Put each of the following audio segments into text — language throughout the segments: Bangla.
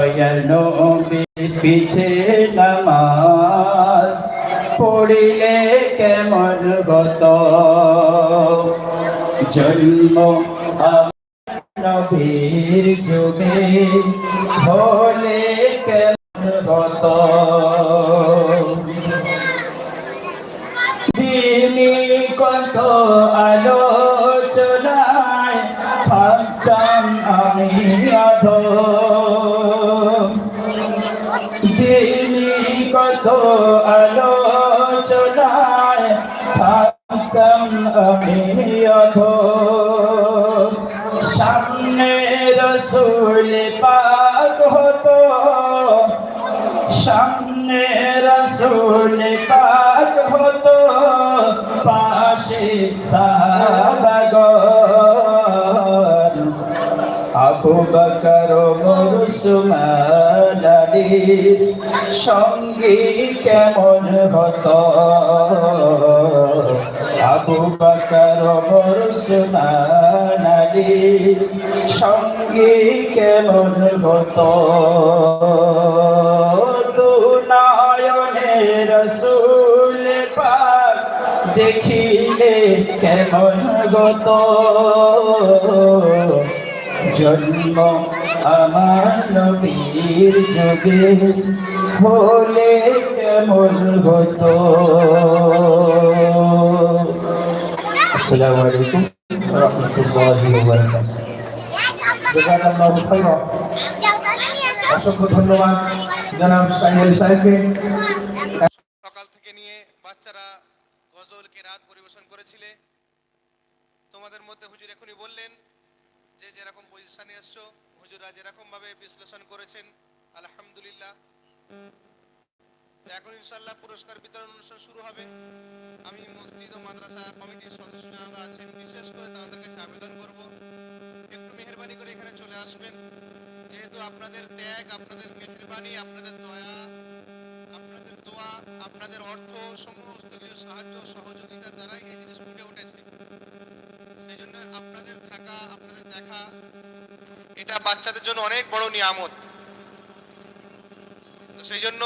নবীর পিছে নামাজ পড়িলে কেমন গত? জন্ম নবীর যুগে হলে কেমন গত? দিনী কত আলোচনায় থাকতাম পাশে সাহাবাগর, আবু বকর মুসমান আলীর সঙ্গী কেমন হতো? আবু বকর মুসমান আলীর সঙ্গী কেমন হতো? দুনায়নে রসুল পাক দেখিলে কেমন গত জন্ম আমার নবীর যুগে হলে কেমন হতো? আসসালামু আলাইকুম রহমতুল্লাহি ওয়া বারাকাতুহু। জাযাকাল্লাহু খাইরা অসংখ্য ধন্যবাদ জনাব সাইনুল সাহেবকে। সকাল থেকে নিয়ে বাচ্চারা গজলকে রাত পরিবেশন করেছিলে। তোমাদের মধ্যে হুজুর এখনই বললেন যে যেরকম পজিশনে এসছো হুজুরা যেরকম ভাবে বিশ্লেষণ করেছেন, আলহামদুলিল্লাহ। এখন ইনশাল্লাহ পুরস্কার বিতরণ অনুষ্ঠান শুরু হবে। আমি মসজিদ ও মাদ্রাসা কমিটির সদস্য যারা আছেন, বিশেষ করে তাদের কাছে আবেদন করব। একটু মেহরবানি করে এখানে চলে আসবেন। যেহেতু আপনাদের ত্যাগ, আপনাদের মেহরবানি, আপনাদের দয়া আপনাদের দোয়া, আপনাদের অর্থ সমস্ত সাহায্য সহযোগিতার দ্বারা এই জিনিস ফুটে উঠেছে। সেই জন্য আপনাদের থাকা, আপনাদের দেখা, এটা বাচ্চাদের জন্য অনেক বড় নিয়ামত। সেই জন্য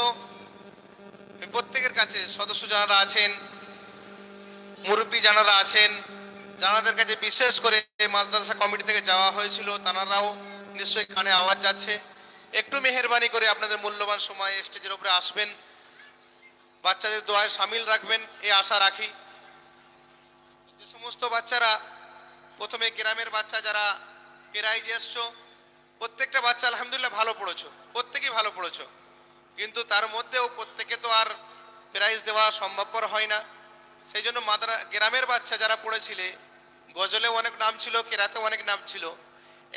প্রত্যেকের কাছে সদস্য যারা আছেন, মুরব্বী যারা আছেন, যারাদের কাছে বিশেষ করে মাদ্রাসা কমিটি থেকে যাওয়া হয়েছিল, তারাও নিশ্চয়ই কানে আওয়াজ যাচ্ছে। একটু মেহরবানি করে আপনাদের মূল্যবান সময় স্টেজের উপরে আসবেন। বাচ্চাদের দোয়ায় সামিল রাখবেন এই আশা রাখি। যে সমস্ত বাচ্চারা প্রথমে গ্রামের বাচ্চা যারা প্রাইজ এসছো প্রত্যেকটা বাচ্চা আলহামদুলিল্লাহ ভালো পড়েছো, প্রত্যেকেই ভালো পড়েছো। কিন্তু তার মধ্যেও প্রত্যেকে তো আর প্রাইজ দেওয়া সম্ভবপর হয় না। সেই জন্য মাদ্রা, গ্রামের বাচ্চা যারা পড়েছিলে, গজলেও অনেক নাম ছিল কেরাতে অনেক নাম ছিল,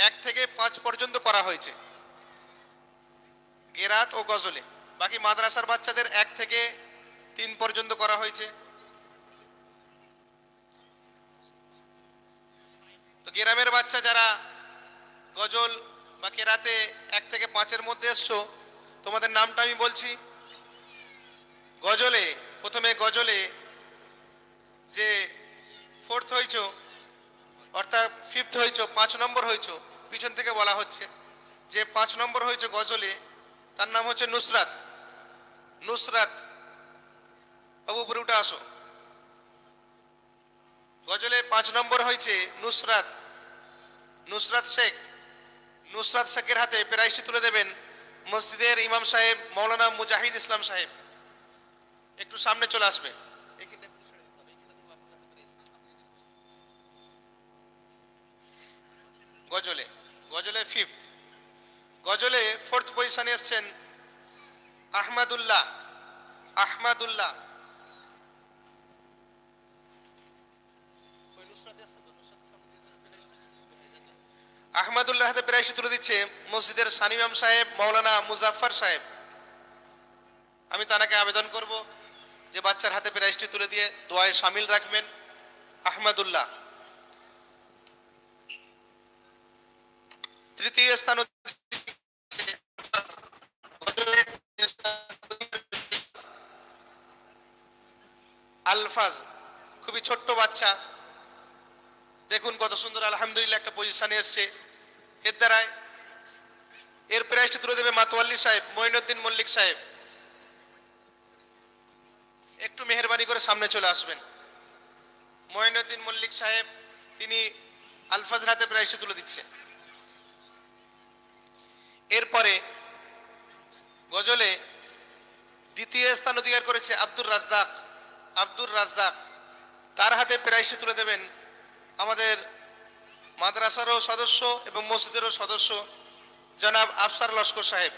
এক থেকে পাঁচ পর্যন্ত করা হয়েছে। গেরাত ও গজলে। বাকি মাদ্রাসার বাচ্চাদের এক থেকে তিন পর্যন্ত করা হয়েছে। তো গ্রামের বাচ্চা যারা গজল বা কেরাতে এক থেকে পাঁচের মধ্যে এসছো, তোমাদের নামটা আমি বলছি। গজলে, প্রথমে গজলে যে ফোর্থ হয়েছো, অর্থাৎ ফিফথ হয়েছো, পাঁচ নম্বর হয়েছো, পিছন থেকে বলা হচ্ছে, যে পাঁচ নম্বর হয়েছে গজলে, তার নাম হচ্ছে নুসরাত। নুসরাত বাবু উপরে উঠে আসো গজলে পাঁচ নম্বর হয়েছে নুসরাত নুসরাত শেখ নুসরাত শেখের হাতে প্রাইজটি তুলে দেবেন মসজিদের ইমাম সাহেব, মৌলানা মুজাহিদ ইসলাম সাহেব। একটু সামনে চলে আসবে। গজলে গজলে ফিফথ গজলে ফোর্থ পজিশনে এসছেন আহমাদুল্লাহ। আহমাদুল্লাহ। আহমদুল্লাহ হাতে তুলে দিচ্ছে মসজিদের সানিমাম সাহেব মৌলানা মুজাফফর সাহেব। আমি তানাকে আবেদন করব যে বাচ্চার হাতে প্রাইজটি তুলে দিয়ে দোয়ায় সামিল রাখবেন আহমদুল্লাহ। তৃতীয় স্থান আলফাজ। খুবই ছোট্ট বাচ্চা। দেখুন কত সুন্দর, আলহামদুলিল্লাহ, একটা পজিশনে এসছে। এর দ্বারায় এর প্রাইজটি তুলে দেবে মাতোয়াল্লি সাহেব, মঈনুদ্দিন মল্লিক সাহেব। একটু মেহরবানি করে সামনে চলে আসবেন। মঈনুদ্দিন মল্লিক সাহেব, তিনি আলফাজর হাতে প্রাইজটি তুলে দিচ্ছে। এরপরে গজলে দ্বিতীয় স্থান অধিকার করেছে আব্দুর রাজ্জাক। আব্দুর রাজ্জাক তার হাতে প্রাইজটি তুলে দেবেন আমাদের মাদ্রাসারও সদস্য এবং মসজিদেরও সদস্য জনাব আফসার লস্কর সাহেব।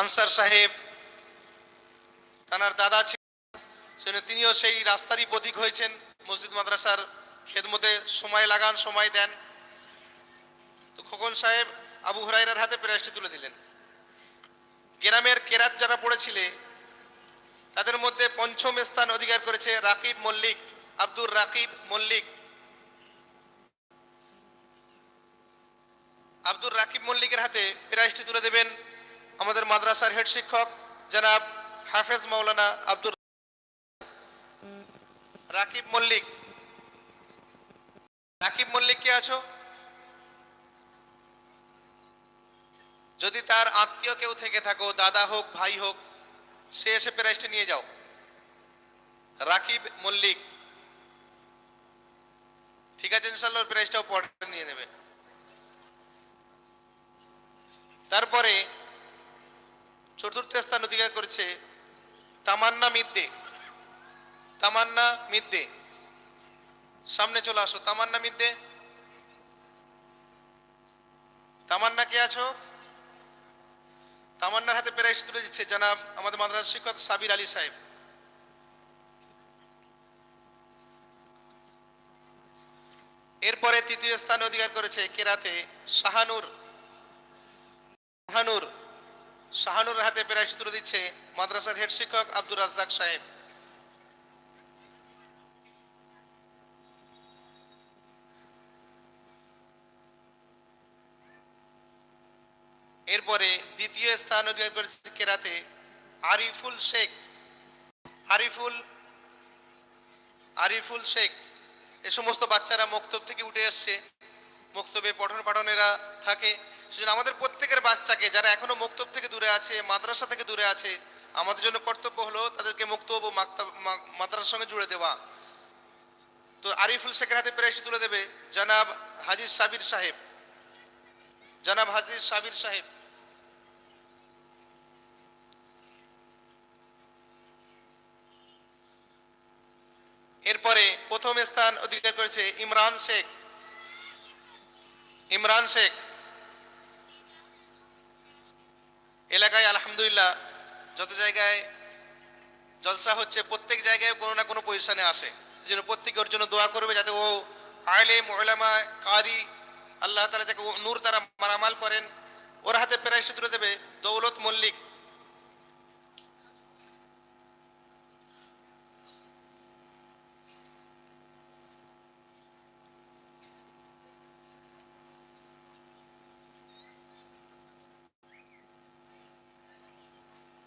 আনসার সাহেব, তানার দাদা ছিলেন তিনিও সেই রাস্তারই প্রতীক হয়েছেন। মসজিদ মাদ্রাসার খেদমতে সময় লাগান, সময় দেন। তো খোকন সাহেব আবু হুরাইরার হাতে প্রাইজটি তুলে দিলেন। গ্রামের কেরাত যারা পড়েছিলে তাদের মধ্যে পঞ্চম স্থান অধিকার করেছে রাকিব মল্লিক, আব্দুর রাকিব মল্লিক। আব্দুর রাকিব মল্লিকের হাতে প্রাইজটি তুলে দেবেন আমাদের মাদ্রাসার হেড শিক্ষক জনাব হাফেজ মাওলানা আব্দুর রাকিব মল্লিক। রাকিব মল্লিক কে আছো? যদি তার আত্মীয় কেউ থেকে থাকো, দাদা হোক, ভাই হোক সে এসে প্রাইজটি নিয়ে যাও। রাকিব, মল্লিক। ঠিক আছে ইনশাল্লাহ প্রাইজটাও পরে নিয়ে নেবে। তারপরে চতুর্থ স্থান অধিকার করেছে তামান্না মিদ্দে। তামান্না মিদ্দে। সামনে চলে আসো, তামান্না মিদ্দে। তামান্না কে আছো? তামান্নার হাতে প্রায় তুলে দিচ্ছে জনাব আমাদের মাদ্রাসা শিক্ষক সাবির আলী সাহেব। এরপরে তৃতীয় স্থান অধিকার করেছে কেরাতে শাহানুর। শাহানুর শাহানুর হাতে প্রায় তুলে দিচ্ছে মাদ্রাসার হেড শিক্ষক আব্দুর রাজ্জাক সাহেব এরপরে দ্বিতীয় স্থান অধিকার করেছে কেরাতে? আরিফুল শেখ। আরিফুল আরিফুল শেখ। এ সমস্ত বাচ্চারা মক্তব থেকে উঠে আসছে। মক্তবে পঠন পাঠনেরা থাকে। সেজন্য আমাদের প্রত্যেকের বাচ্চাকে, যারা এখনও মক্তব থেকে দূরে আছে, মাদ্রাসা থেকে দূরে আছে, আমাদের জন্য কর্তব্য হলো তাদেরকে মক্তব ও মাদ্রাসার সঙ্গে জুড়ে দেওয়া। তো আরিফুল শেখের হাতে প্রাইজটি তুলে দেবে। জনাব হাজির সাবির সাহেব। জনাব হাজির সাবির সাহেব এরপরে প্রথম স্থান করেছে ইমরান শেখ। ইমরান শেখ। এলাকায় আলহামদুলিল্লাহ যত জায়গায় জলসা হচ্ছে, প্রত্যেক জায়গায় কোনো না কোনো পজিশনে আসে। যেন প্রত্যেকে ওর জন্য দোয়া করবে যাতে ও আলেম ওলামা কারি, আল্লাহ তালা যাকে নূর তারা মারামাল করেন, ওর হাতে প্রাইজটি তুলে দেবে দৌলত মল্লিক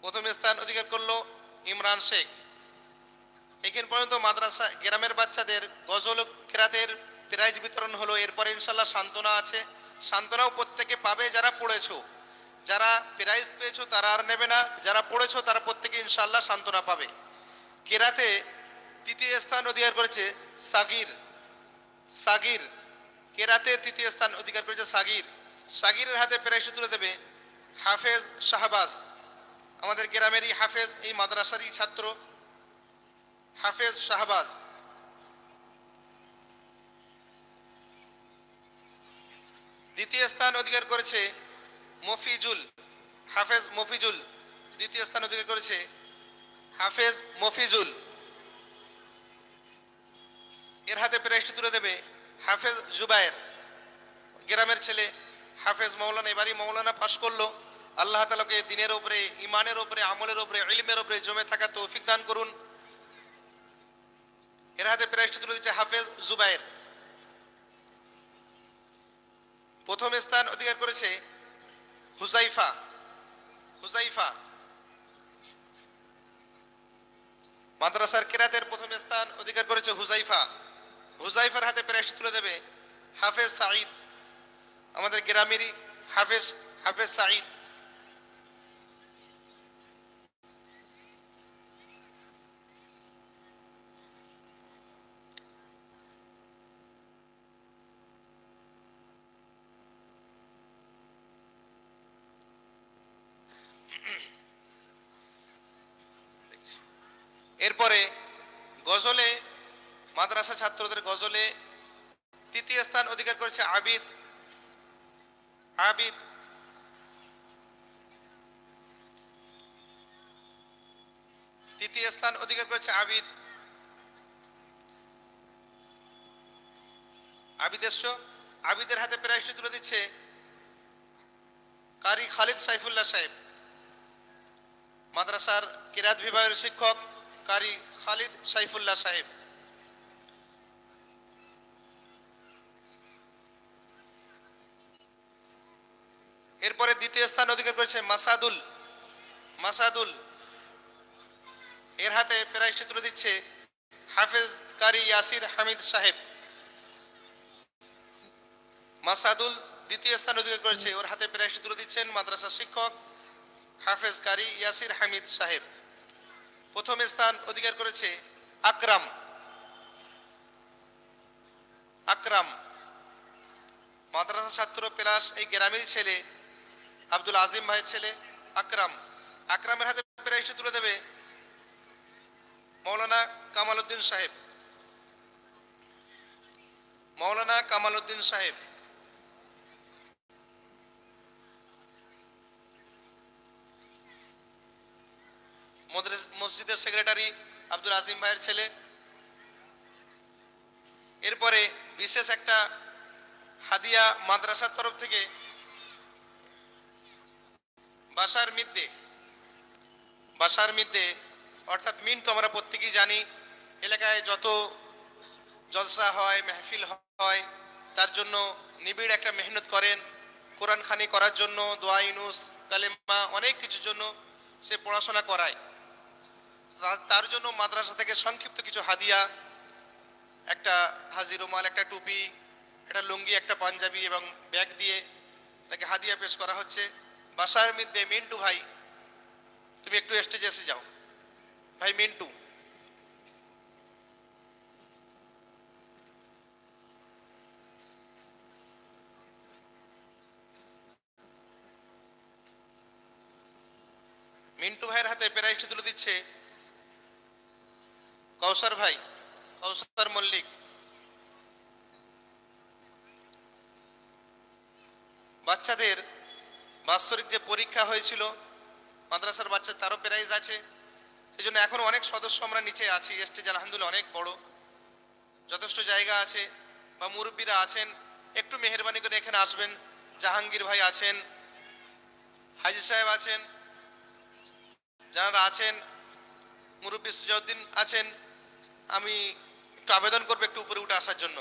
প্রথম স্থান অধিকার করল ইমরান শেখ এখান পর্যন্ত মাদ্রাসা, গ্রামের বাচ্চাদের, গজল কেরাতের প্রাইজ বিতরণ হলো। এরপরে ইনশাল্লাহ সান্ত্বনা আছে। সান্ত্বনাও প্রত্যেকে পাবে যারা পড়েছো। যারা প্রাইজ পেয়েছ তারা আর নেবে না। যারা পড়েছো তারা প্রত্যেকে ইনশাল্লাহ সান্ত্বনা পাবে। কেরাতে তৃতীয় স্থান অধিকার করেছে সাগির। সাগির। কেরাতে তৃতীয় স্থান অধিকার করেছে সাগির। সাগিরের হাতে প্রাইজ তুলে দেবে হাফেজ শাহবাজ। আমাদের গ্রামেরই হাফেজ, এই মাদ্রাসারই ছাত্র, হাফেজ শাহবাজ। দ্বিতীয় স্থান অধিকার করেছে মফিজুল, হাফেজ মফিজুল। দ্বিতীয় স্থান অধিকার করেছে হাফেজ মফিজুল। এর হাতে প্রাইজটি তুলে দেবে হাফেজ জুবায়ের। গ্রামের ছেলে হাফেজ মৌলানা এবারই মৌলানা পাশ করল। আল্লাহ তালাকে দিনের ওপরে ইমানের ওপরে আমলের ওপরে ইলমের ওপরে জমে থাকা তৌফিক দান করুন। এর হাতে প্রাইজটি তুলে দিচ্ছে হাফেজ জুবায়ের। প্রথম স্থান অধিকার করেছে হুজাইফা। হুজাইফা। মাদ্রাসার কেরাতের প্রথম স্থান অধিকার করেছে হুজাইফা। হুজাইফার হাতে প্রাইজটি তুলে দেবে হাফেজ সাঈদ। আমাদের গ্রামেরই হাফেজ হাফেজ সাঈদ। এরপরে গজলে, মাদ্রাসা ছাত্রদের গজলে তৃতীয় স্থান অধিকার করেছে আবিদ। আবিদ। তৃতীয় স্থান অধিকার করেছে আবিদ। আবিদ এসছো। আবিদের হাতে প্রাইজটি তুলে দিচ্ছে কারি খালিদ সাইফুল্লাহ সাহেব। মাদ্রাসার কিরাত বিভাগের শিক্ষক কারি খালিদ সাইফুল্লাহ সাহেব। এরপরে দ্বিতীয় স্থান অধিকার করেছে মাসাদুল মাসাদুল। এর হাতে প্রাইজটি তুলে দিচ্ছে হাফেজ কারি ইয়াসির হামিদ সাহেব। মাসাদুল দ্বিতীয় স্থান অধিকার করেছে, ওর হাতে প্রাইজটি তুলে দিচ্ছেন মাদ্রাসা শিক্ষক হাফেজ কারি ইয়াসির হামিদ সাহেব। প্রথম স্থান অধিকার করেছে আকরাম। আকরাম, মাদ্রাসা ছাত্র প্লাস এই গ্রামের ছেলে, আব্দুল আজিম ভাইয়ের ছেলে আকরাম। আকরামের হাতে প্রাইজটি তুলে দেবে মৌলানা কামাল উদ্দিন সাহেব। মৌলানা কামাল উদ্দিন সাহেব। মসজিদের সেক্রেটারি আব্দুল আজিম ভাইয়ের ছেলে। এরপরে বিশেষ একটা হাদিয়া মাদ্রাসার তরফ থেকে বাসার মিদ্দে বাসার মিদ্যে, অর্থাৎ মিন্ট আমরা প্রত্যেকেই জানি, এলাকায় যত জলসা হয়, মেহফিল হয়, তার জন্য নিবিড় একটা মেহনত করেন। কোরআন খানি করার জন্য দোয়া, ইনুস, কালেমা, অনেক কিছুর জন্য সে পড়াশোনা করায়। তার জন্য মাদ্রাসা থেকে সংক্ষিপ্ত কিছু হাদিয়া, একটা হাজি রুমাল, একটা টুপি, একটা লুঙ্গি, একটা পাঞ্জাবি এবং ব্যাগ দিয়ে তাকে হাদিয়া পেশ করা হচ্ছে। বাসার মধ্যে, মিন্টু ভাই, তুমি একটু স্টেজে এসে যাও। ভাই, মিন্টু। মিন্টু ভাইয়ের হাতে প্রাইজটি তুলে দিচ্ছে। কৌশর ভাই কৌশর মল্লিক। বাচ্চাদের বাৎসরিক যে পরীক্ষা হয়েছিল, মাদ্রাসার বাচ্চা তারও প্রাইজ আছে সেই জন্য এখন অনেক সদস্য আমরা নিচে আছি। স্টেজ আলহামদুলিল্লাহ অনেক বড়, যথেষ্ট জায়গা আছে বা মুরব্বীরা আছেন, একটু মেহরবানি করে এখানে আসবেন। জাহাঙ্গীর ভাই আছেন, হাজি সাহেব আছেন, যারা আছেন, মুরব্বী সুজাউদ্দিন আছেন আমি একটু আবেদন করব একটু উপরে উঠে আসার জন্য।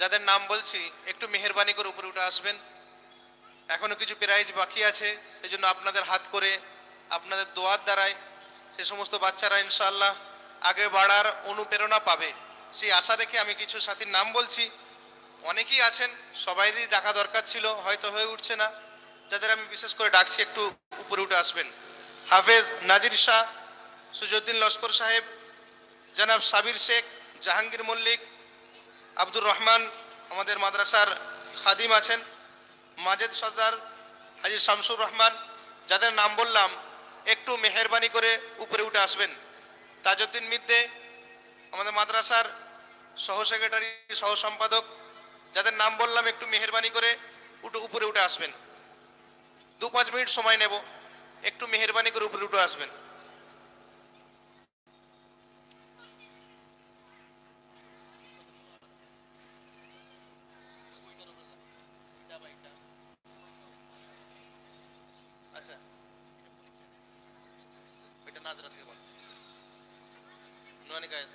যাদের নাম বলছি, একটু মেহরবানি করে উপরে উঠে আসবেন। এখনও কিছু প্রাইজ বাকি আছে সেই জন্য আপনাদের হাত করে, আপনাদের দোয়ার দ্বারাই সে সমস্ত বাচ্চারা ইনশাআল্লাহ আগে বাড়ার অনুপ্রেরণা পাবে। সেই আশা রেখে আমি কিছু সাথীর নাম বলছি। অনেকেই আছেন, সবাইরই ডাকা দরকার ছিল, হয়তো হয়ে উঠছে না। যাদের আমি বিশেষ করে ডাকছি, একটু উপরে উঠে আসবেন। হাফেজ নাদির শাহ সুজউদ্দিন লস্কর সাহেব, জনাব সাবির শেখ, জাহাঙ্গীর মল্লিক আব্দুর রহমান আমাদের মাদ্রাসার খাদিম আছেন, মাজেদ সর্দার হাজি শামসুর রহমান, যাদের নাম বললাম, একটু মেহরবানি করে উপরে উঠে আসবেন। তাজউদ্দিন মিদ্দে, আমাদের মাদ্রাসার সহ সেক্রেটারি সহ সম্পাদক যাদের নাম বললাম, একটু মেহরবানি করে উঠে উপরে উঠে আসবেন। দু পাঁচ মিনিট সময় নেব, একটু মেহরবানি করে উপরে উঠে আসবেন আচ্ছা ওইটা নাজরা থেকে বল নুয়ানি গায়ে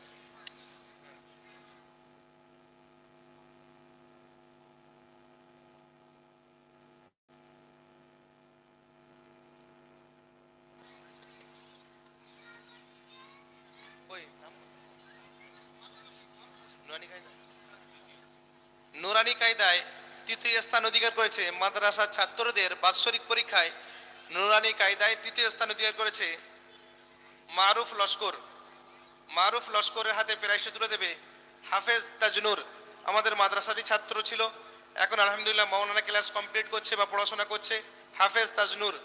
ওই নাম বল। নুরানি কায়দায় তৃতীয় স্থান অধিকার করেছে মাদ্রাসার ছাত্রদের বাৎসরিক পরীক্ষায়। নুরানি কায়দায় তৃতীয় স্থান অধিকার করেছে মারুফ লস্কর। মারুফ লস্করের হাতে প্রাইজটা তুলে দেবে হাফেজ তাজনুর। আমাদের মাদ্রাসারই ছাত্র ছিল। এখন আলহামদুলিল্লাহ মৌলানা ক্লাস কমপ্লিট করছে বা পড়াশোনা করছে হাফেজ তাজনুর।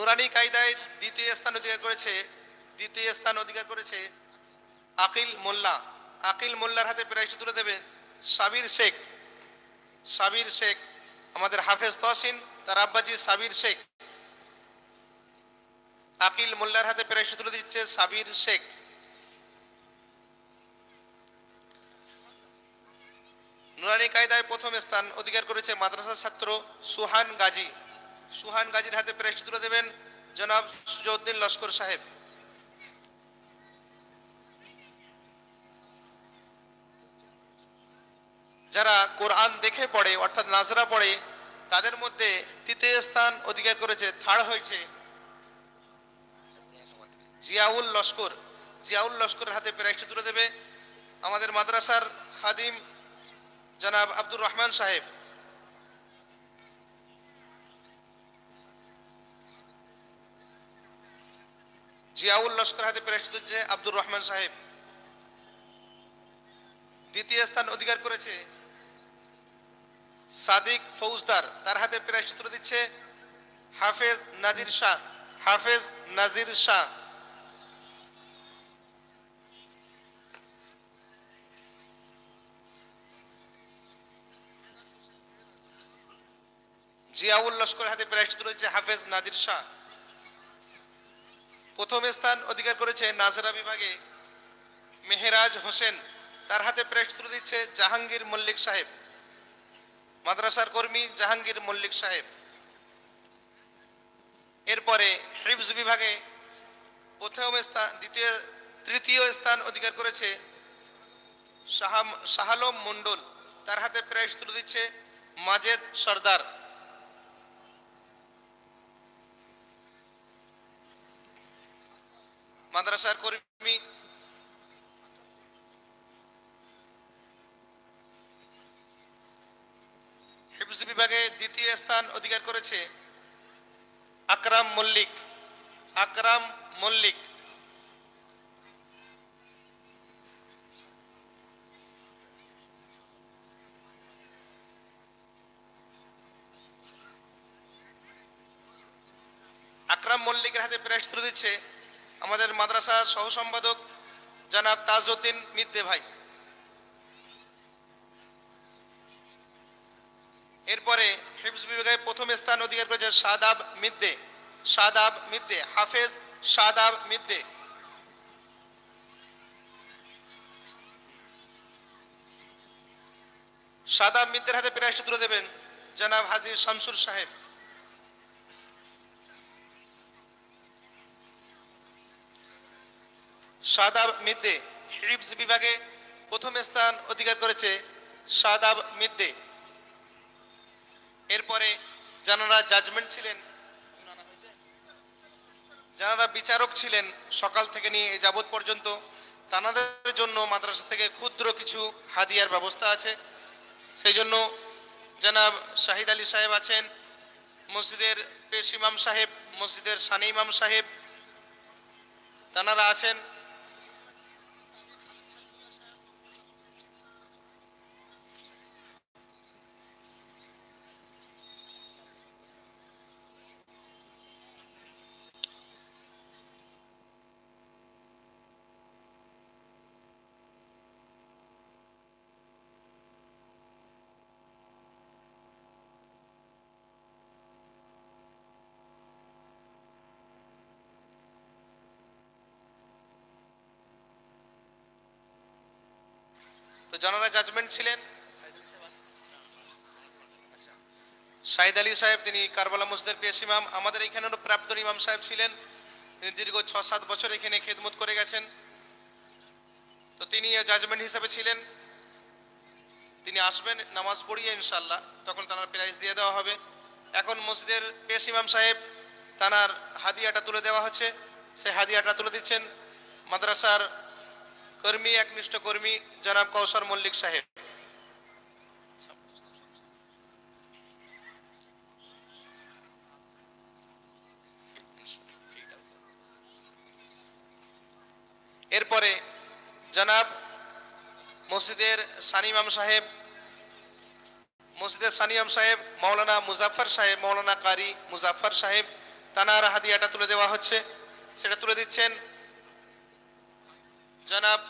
নুরানি কায়দায় দ্বিতীয় স্থান অধিকার করেছে, দ্বিতীয় স্থান অধিকার করেছে আকিল মোল্লা। আকিল মোল্লার হাতে প্রাইজটা তুলে দেবে সাবির শেখ। সাবির শেখ, আমাদের হাফেজ তহসিন, তার আব্বাজি সাবির শেখ। আকিল মোল্লার হাতে প্রাইজটা তুলে দিচ্ছে সাবির শেখ। নুরানি কায়দায় প্রথম স্থান অধিকার করেছে মাদ্রাসার ছাত্র সুহান গাজী। সুহান গাজীর হাতে প্রাইজটা তুলে দেবেন জনাব সুজউদ্দিন লস্কর সাহেব। যারা কোরআন দেখে পড়ে, অর্থাৎ নাজরা পড়ে, তাদের মধ্যে তৃতীয় স্থান অধিকার করেছে থার্ড হয়েছে জিয়াউল লস্কর। জিয়াউল লস্করের হাতে প্রাইজটা তুলে দেবে আমাদের মাদ্রাসার খাদিম জনাব আব্দুর রহমান সাহেব। জিয়াউল লস্কর হাতে প্রাইজটা দিচ্ছে আব্দুর রহমান সাহেব। দ্বিতীয় স্থান অধিকার করেছে সাদিক ফৌজদার। তার হাতে তুলে দিচ্ছে হাফেজ নাজির শাহ, হাফেজ নাজির শাহ। জিয়াউল লস্কর হাতে তুলে দিচ্ছে হাফেজ নাদির শাহ। প্রথম স্থান অধিকার করেছে নাজরা বিভাগে। মেহেরাজ হোসেন তার হাতে তুলে দিচ্ছে জাহাঙ্গীর মল্লিক সাহেব। মাদ্রাসার কর্মী জাহাঙ্গীর মল্লিক সাহেব। এরপরে হিফজ বিভাগে প্রথম স্থান, দ্বিতীয়, তৃতীয় স্থান অধিকার করেছে শাহাম শাহালম মণ্ডল। তার হাতে তুলে দিচ্ছে মাজেদ সর্দার। মাদ্রাসার কর্মী। বিভাগে দ্বিতীয় স্থান অধিকার করেছে আকরাম মল্লিক। আকরাম মল্লিক। আকরাম মল্লিকের হাতে প্রাইজ তুলে দিচ্ছে আমাদের মাদ্রাসা সহ সম্পাদক জনাব তাজউদ্দিন মিদ্দে ভাই। এরপরে হিফজ বিভাগে প্রথম স্থান অধিকার করেছে সাদাব মিদ্দে সাদাব মিদ্দে, হাফেজ সাদাব মিদ্দে। সাদাব মিদ্দের হাতে প্রাইজটা তুলে দেবেন জনাব হাজির শামসুর সাহেব। শাদাব মিদ্দে হিপস বিভাগে প্রথম স্থান অধিকার করেছে শাদাব মিদ্দে। এরপরে যারা জাজমেন্ট ছিলেন। যারা বিচারক ছিলেন সকাল থেকে নিয়ে যাবৎ পর্যন্ত। তানাদের জন্য মাদ্রাসা থেকে ক্ষুদ্র কিছু হাদিয়ার ব্যবস্থা আছে। সেই জন্য জনাব শাহিদ আলী সাহেব আছেন, মসজিদের পেশ ইমাম সাহেব, মসজিদের সানি ইমাম সাহেব, তানারা আছেন। যারা জাজমেন্ট ছিলেন। শাহিদ আলী সাহেব, তিনি কারবালা মসজিদের পেশ ইমাম। আমাদের এখানেরও প্রাপ্ত ইমাম সাহেব ছিলেন। তিনি দীর্ঘ ছ সাত বছর এখানে খেদমত করে গেছেন। তো তিনি জাজমেন্ট হিসাবে ছিলেন। তিনি আসবেন নামাজ পড়িয়ে ইনশাল্লাহ তখন তার প্রাইজ দিয়ে দেওয়া হবে। এখন মসজিদের পেশ ইমাম সাহেব তানার হাদিয়াটা তুলে দেওয়া হচ্ছে। সেই হাদিয়াটা তুলে দিচ্ছেন মাদ্রাসার কর্মী, একনিষ্ঠ কর্মী জনাব কৌশর মল্লিক সাহেব। এরপরে জনাব মসজিদের সানিমাম সাহেব, মসজিদের সানিয়াম সাহেব মৌলানা মুজাফর সাহেব মৌলানা কারি মুজাফর সাহেব, তানার হাদিয়াটা তুলে দেওয়া হচ্ছে। সেটা তুলে দিচ্ছেন জনাব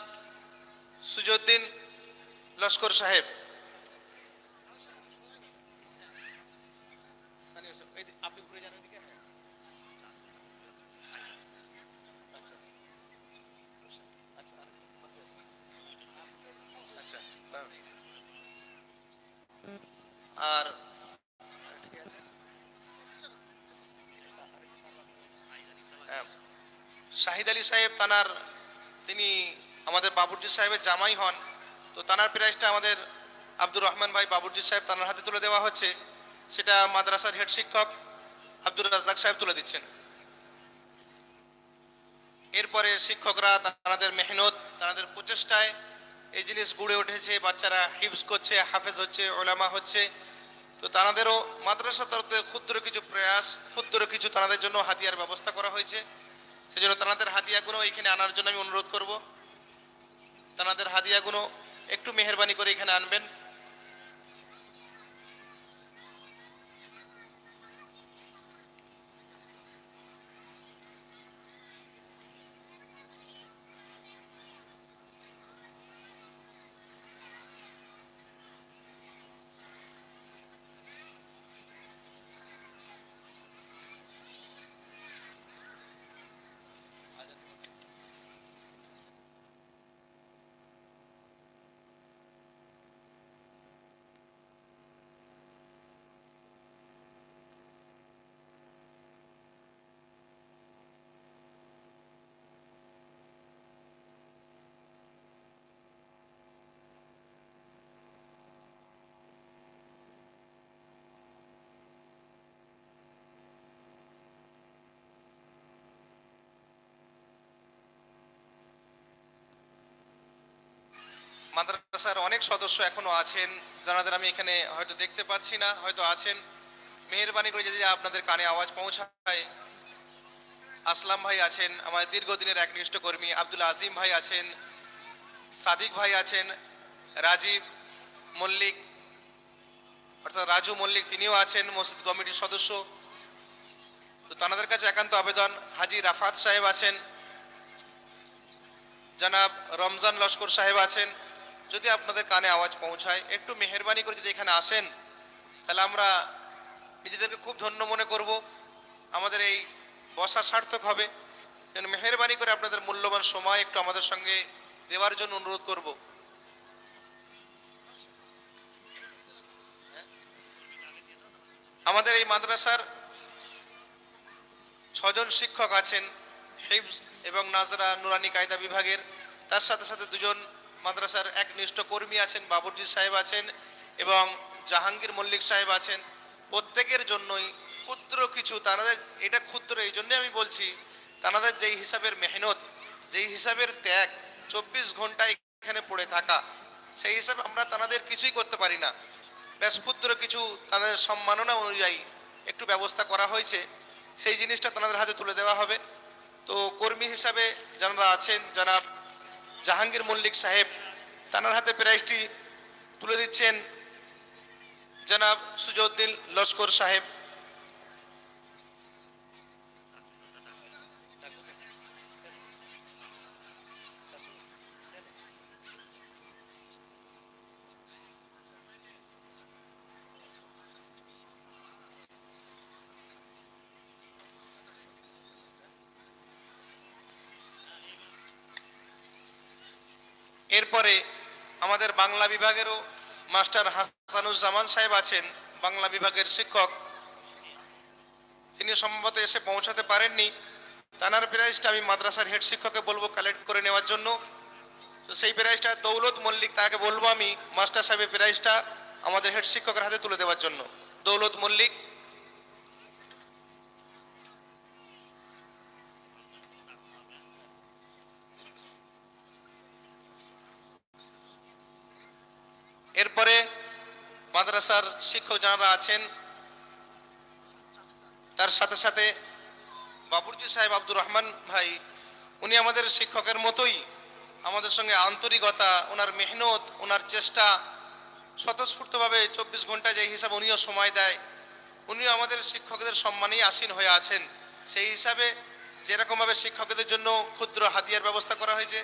সুজউদ্দিন লস্কর সাহেব। আর হ্যাঁ, শাহিদ আলী সাহেব তানার তিনি আমাদের বাবুর্জি সাহেবের জামাই হন, তো তানার প্রাইজটা আমাদের আব্দুর রহমান ভাই বাবুর্জি সাহেব তানার হাতে তুলে দেওয়া হচ্ছে। সেটা মাদ্রাসার হেড শিক্ষক আব্দুর রাজ্জাক সাহেব তুলে দিচ্ছেন। এরপরে শিক্ষকরা তাদের মেহনত তাদের প্রচেষ্টায় এই জিনিস গড়ে উঠেছে, বাচ্চারা হিপস করছে, হাফেজ হচ্ছে, ওলামা হচ্ছে। তো তাদেরও মাদ্রাসা তরফে ক্ষুদ্র কিছু প্রয়াস, ক্ষুদ্র কিছু তাদের জন্য হাতিয়ার ব্যবস্থা করা হয়েছে। সেজন্য তাদের হাদিয়াগুলো এখানে আনার জন্য আমি অনুরোধ করব। তাদের হাদিয়াগুলো একটু মেহরবানি করে এখানে আনবেন। মাদ্রাসার অনেক সদস্য এখনও আছেন যাদের আমি এখানে হয়তো দেখতে পাচ্ছি না, হয়তো আছেন। মেহরবানি করে যদি আপনাদের কানে আওয়াজ পৌঁছায়। আসলাম ভাই আছেন আমাদের দীর্ঘদিনের একনিষ্ঠ কর্মী আব্দুল আজিম ভাই আছেন, সাদিক ভাই আছেন, রাজীব মল্লিক, অর্থাৎ রাজু মল্লিক তিনিও আছেন, মসজিদ কমিটির সদস্য। তো তাদের কাছে একান্ত আবেদন, হাজি রাফাত সাহেব আছেন, জনাব রমজান লস্কর সাহেব আছেন যদি আপনাদের কানে আওয়াজ পৌঁছায়, একটু মেহরবানি করে যদি এখানে আসেন, তাহলে আমরা নিজেদেরকে খুব ধন্য মনে করব। আমাদের এই বসা সার্থক হবে। যেন মেহরবানি করে আপনাদের মূল্যবান সময় একটু আমাদের সঙ্গে দেওয়ার জন্য অনুরোধ করব। আমাদের এই মাদ্রাসার ছজন শিক্ষক আছেন হিবস এবং নাজরা নুরানি কায়দা বিভাগের। তার সাথে সাথে দুজন মাদ্রাসার একনিষ্ঠ কর্মী আছেন, বাবুর্জি সাহেব আছেন এবং জাহাঙ্গীর মল্লিক সাহেব আছেন। প্রত্যেকের জন্যই ক্ষুদ্র কিছু, তাদের, এটা ক্ষুদ্র, এই জন্যে আমি বলছি, তাদের যেই হিসাবের মেহনত, যেই হিসাবের ত্যাগ, চব্বিশ ঘণ্টা এখানে পড়ে থাকা, সেই হিসাবে আমরা তাদের কিছুই করতে পারি না। বেশ ক্ষুদ্র কিছু তাদের সম্মাননা অনুযায়ী একটু ব্যবস্থা করা হয়েছে, সেই জিনিসটা তাদের হাতে তুলে দেওয়া হবে। তো কর্মী হিসাবে যারা আছেন, জনাব জাহাঙ্গীর মল্লিক সাহেব তানার হাতে প্রাইজটি তুলে দিচ্ছেন জনাব সুজউদ্দিন লস্কর সাহেব। এরপরে আমাদের বাংলা বিভাগেরও মাস্টার হাসানুজ্জামান সাহেব আছেন, বাংলা বিভাগের শিক্ষক। তিনি সম্ভবত এসে পৌঁছাতে পারেননি। তানার প্রাইজটা আমি মাদ্রাসার হেড শিক্ষককে বলব কালেক্ট করে নেওয়ার জন্য। তো সেই প্রাইজটা দৌলত মল্লিক তাকে বলব আমি মাস্টার সাহেবের প্রাইজটা আমাদের হেড শিক্ষকের হাতে তুলে দেওয়ার জন্য। দৌলত মল্লিক এরপরে মাদ্রাসার শিক্ষক যারা আছেন। তার সাথে সাথে বাবুর্জি সাহেব আব্দুর রহমান ভাই, উনি আমাদের শিক্ষকের মতোই আমাদের সঙ্গে আন্তরিকতা, ওনার মেহনত, ওনার চেষ্টা, স্বতঃস্ফূর্তভাবে চব্বিশ ঘণ্টা যে হিসাবে উনিও সময় দেয়, উনিও আমাদের শিক্ষকদের সম্মানেই আসীন হয়ে আছেন। সেই হিসাবে যেরকমভাবে শিক্ষকদের জন্য ক্ষুদ্র হাতিয়ার ব্যবস্থা করা হয়েছে,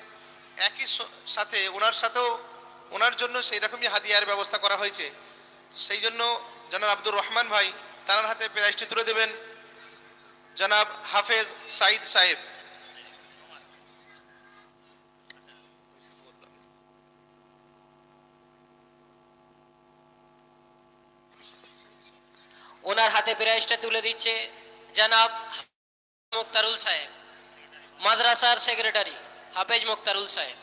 একই সাথে ওনার সাথেও ওনার জন্য সেই রকমই হাতিয়ার ব্যবস্থা করা হয়েছে। সেই জন্য জনাব আব্দুর রহমান ভাই তার হাতে প্রাইজটি তুলে দেবেন। জনাব হাফেজ সাইদ সাহেব। ওনার হাতে প্রাইজটা তুলে দিচ্ছে জনাব মুক্তারুল সাহেব। মাদ্রাসার সেক্রেটারি হাফেজ মুক্তারুল সাহেব।